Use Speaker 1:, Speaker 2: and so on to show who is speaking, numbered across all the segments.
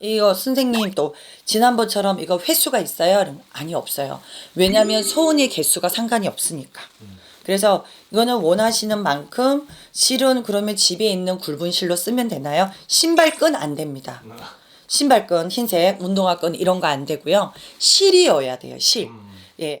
Speaker 1: 이거 선생님 또 지난번처럼 이거 횟수가 있어요? 아니 없어요. 왜냐하면 소은의 개수가 상관이 없으니까. 그래서 이거는 원하시는 만큼 실은 그러면 집에 있는 굵은 실로 쓰면 되나요? 신발끈 안 됩니다. 신발끈 흰색 운동화끈 이런 거 안 되고요. 실이어야 돼요. 실. 예.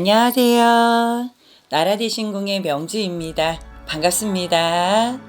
Speaker 1: 안녕하세요. 나라대신궁의 명주입니다. 반갑습니다.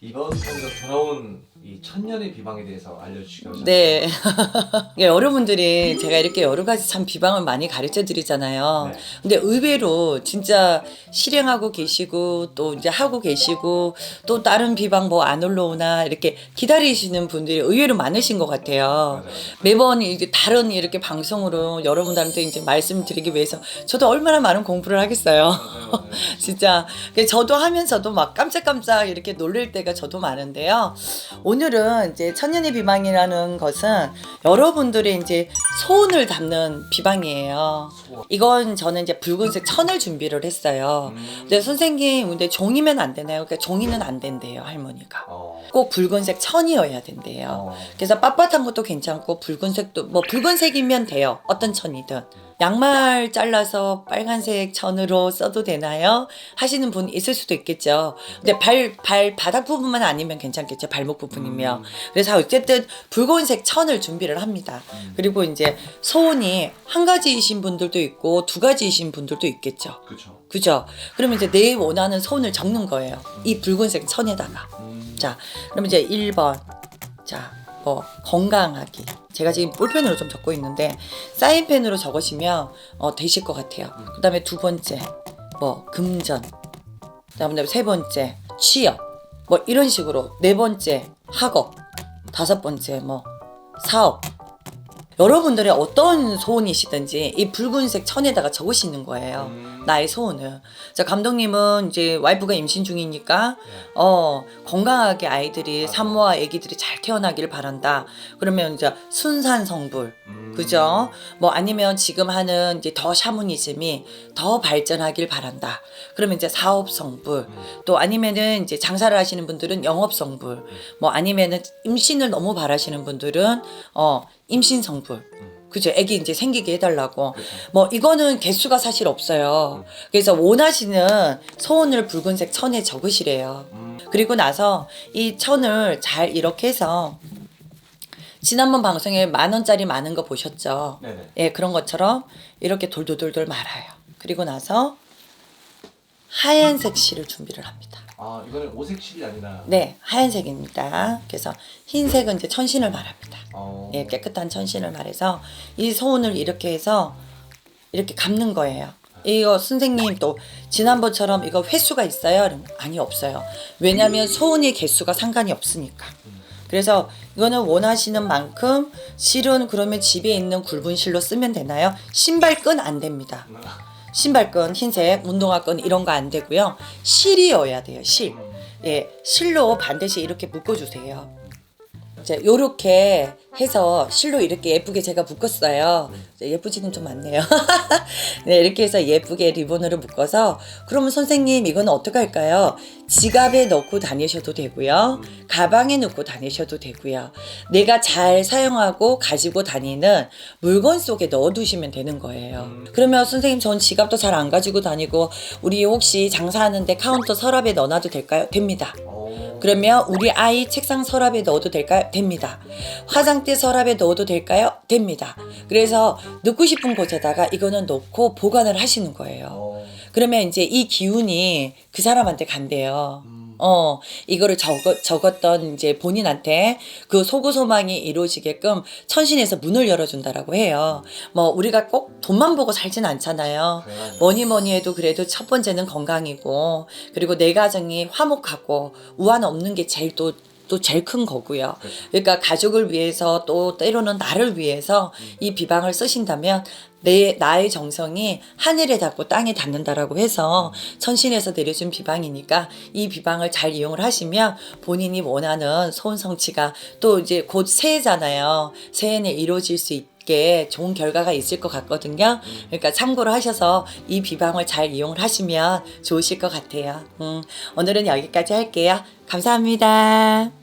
Speaker 2: 이번 편에서 돌아온 이 천년의 비방에 대해서 알려주시겠어요?
Speaker 1: 네. 이게 여러분들이 제가 이렇게 여러 가지 참 비방을 많이 가르쳐 드리잖아요.
Speaker 2: 네.
Speaker 1: 근데 의외로 진짜 실행하고 계시고 또 이제 하고 계시고 또 다른 비방 뭐 안 올라오나 이렇게 기다리시는 분들이 의외로 많으신 것 같아요.
Speaker 2: 맞아요.
Speaker 1: 매번 이게 다른 이렇게 방송으로 여러분들한테 이제 말씀드리기 위해서 저도 얼마나 많은 공부를 하겠어요. 진짜 저도 하면서도 막 깜짝깜짝 이렇게 놀랄 때가 저도 많은데요. 오늘은 이제 천년의 비방이라는 것은 여러분들의 이제 소원을 담는 비방이에요. 이건 저는 이제 붉은색 천을 준비를 했어요.
Speaker 2: 음.
Speaker 1: 근데 선생님, 근데 종이면 안 되나요? 그러니까 종이는 안 된대요, 할머니가.
Speaker 2: 어.
Speaker 1: 꼭 붉은색 천이어야 된대요.
Speaker 2: 어.
Speaker 1: 그래서 빳빳한 것도 괜찮고 붉은색도 뭐 붉은색이면 돼요. 어떤 천이든. 양말 잘라서 빨간색 천으로 써도 되나요? 하시는 분 있을 수도 있겠죠. 근데 발, 발 바닥 부분만 아니면 괜찮겠죠. 발목 부분이면.
Speaker 2: 음.
Speaker 1: 그래서 어쨌든 붉은색 천을 준비를 합니다.
Speaker 2: 음.
Speaker 1: 그리고 이제 소원이 한 가지이신 분들도 있고 두 가지이신 분들도 있겠죠.
Speaker 2: 그쵸.
Speaker 1: 그죠? 그러면 이제 내 원하는 소원을 적는 거예요. 이 붉은색 천에다가.
Speaker 2: 음.
Speaker 1: 자, 그럼 이제 1번. 자, 뭐 건강하기. 제가 지금 볼펜으로 좀 적고 있는데 사인펜으로 적으시면 어, 되실 것 같아요. 그 다음에 두 번째 뭐 금전. 그 다음에 세 번째 취업. 뭐 이런 식으로 네 번째 학업. 다섯 번째 뭐 사업. 여러분들의 어떤 소원이시든지 이 붉은색 천에다가 적으시는 거예요.
Speaker 2: 음.
Speaker 1: 나의 소원을. 자, 감독님은 이제 와이프가 임신 중이니까
Speaker 2: 네.
Speaker 1: 어, 건강하게 아이들이. 산모와 아기들이 잘 태어나길 바란다. 그러면 이제 순산 성불.
Speaker 2: 음.
Speaker 1: 그죠? 뭐 아니면 지금 하는 이제 더 샤머니즘이 더 발전하길 바란다. 그러면 이제 사업 성불.
Speaker 2: 음.
Speaker 1: 또 아니면은 이제 장사를 하시는 분들은 영업 성불. 뭐 아니면은 임신을 너무 바라시는 분들은 어, 임신 성불.
Speaker 2: 음.
Speaker 1: 그죠? 아기 이제 생기게 해달라고.
Speaker 2: 그쵸.
Speaker 1: 뭐 이거는 개수가 사실 없어요. 그래서 원하시는 소원을 붉은색 천에 적으시래요.
Speaker 2: 음.
Speaker 1: 그리고 나서 이 천을 잘 이렇게 해서 지난번 방송에 만 원짜리 많은 거 보셨죠?
Speaker 2: 네네.
Speaker 1: 예, 그런 것처럼 이렇게 돌돌돌돌 말아요. 그리고 나서 하얀색 실을 준비를 합니다.
Speaker 2: 아 이거는 오색실이 아니라.
Speaker 1: 네, 하얀색입니다. 그래서 흰색은 이제 천신을 말합니다.
Speaker 2: 어.
Speaker 1: 예, 깨끗한 천신을 말해서 이 소원을 이렇게 해서 이렇게 감는 거예요. 이거 선생님 또 지난번처럼 이거 횟수가 있어요? 아니 없어요. 왜냐하면 소원의 개수가 상관이 없으니까. 그래서 이거는 원하시는 만큼 실은 그러면 집에 있는 굵은 실로 쓰면 되나요? 신발끈 안 됩니다.
Speaker 2: 음.
Speaker 1: 신발끈 흰색 운동화끈 이런 거 안 되고요. 실이어야 돼요. 실.
Speaker 2: 음.
Speaker 1: 예, 실로 반드시 이렇게 묶어주세요. 이제 요렇게 해서 실로 이렇게 예쁘게 제가 묶었어요. 예쁘지는 좀 않네요. 네, 이렇게 해서 예쁘게 리본으로 묶어서 그러면 선생님 이거는 어떻게 할까요? 지갑에 넣고 다니셔도 되고요. 가방에 넣고 다니셔도 되고요. 내가 잘 사용하고 가지고 다니는 물건 속에 넣어두시면 되는 거예요. 그러면 선생님 전 지갑도 잘 안 가지고 다니고 우리 혹시 장사하는데 카운터 서랍에 넣어놔도 될까요? 됩니다.
Speaker 2: 어.
Speaker 1: 그러면 우리 아이 책상 서랍에 넣어도 될까요? 됩니다. 화장대 서랍에 넣어도 될까요? 됩니다. 그래서 넣고 싶은 곳에다가 이거는 넣고 보관을 하시는 거예요.
Speaker 2: 어.
Speaker 1: 그러면 이제 이 기운이 그 사람한테 간대요.
Speaker 2: 음.
Speaker 1: 어, 이거를 적었, 적었던 이제 본인한테 그 소구 소망이 이루어지게끔 천신에서 문을 열어준다라고 해요. 뭐, 우리가 꼭 돈만 보고 살진 않잖아요. 뭐니 뭐니 해도 그래도 첫 번째는 건강이고, 그리고 내 가정이 화목하고, 우환 없는 게 제일 또 또 제일 큰 거고요. 그러니까 가족을 위해서 또 때로는 나를 위해서 이 비방을 쓰신다면 내 나의 정성이 하늘에 닿고 땅에 닿는다라고 해서 천신에서 내려준 비방이니까 이 비방을 잘 이용을 하시면 본인이 원하는 소원 성취가 또 이제 곧 새해잖아요. 새해는 이루어질 수 있 게 좋은 결과가 있을 것 같거든요. 그러니까 참고로 하셔서 이 비방을 잘 이용을 하시면 좋으실 것 같아요. 음, 오늘은 여기까지 할게요. 감사합니다.